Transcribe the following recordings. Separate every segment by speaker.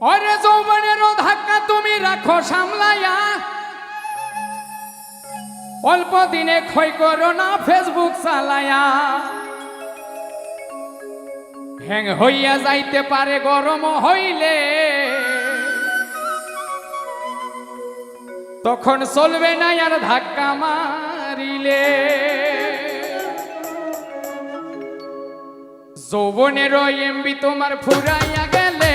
Speaker 1: ওরে যৌবনেরও ধাক্কা তুমি রাখো সামলাইয়া অল্প দিনে ক্ষয় করো না ফেসবুক চালায়া। হ্যাং হইয়া যাইতে পারে, গরম হইলে। তখন চলবে না আর ধাক্কা মারিলে। যৌবনের এমবি তোমার ফুরাইয়া গেলে।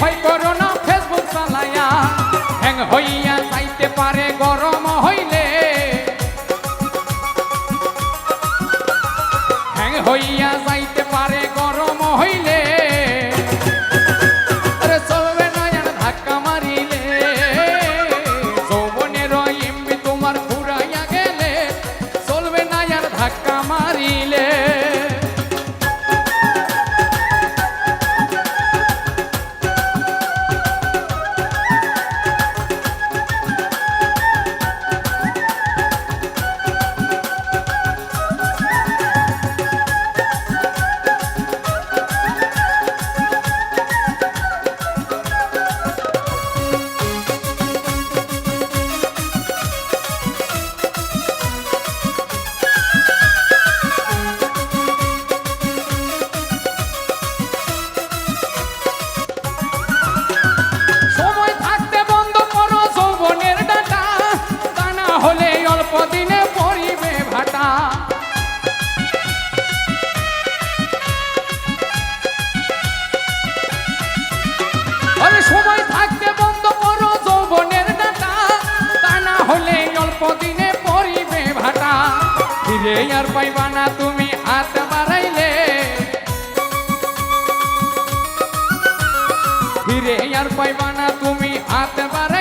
Speaker 1: দিনে ক্ষয় করো না ফেসবুক চালায়া। হ্যাং হইয়া যাইতে পারে, গরম হইলে। হ্যাং হইয়া যাইতে পারে, গরম হইলে। চলবে না ধাক্কা মারিলে। যৌবনের তোমার গেলে। না ধাক্কা হলে পরিবে ভাটা। ফিরে আর পাইবা না তুমি হাত বাড়াইলে। ফিরে আর পাইবা না তুমি হাত বাড়াইলে।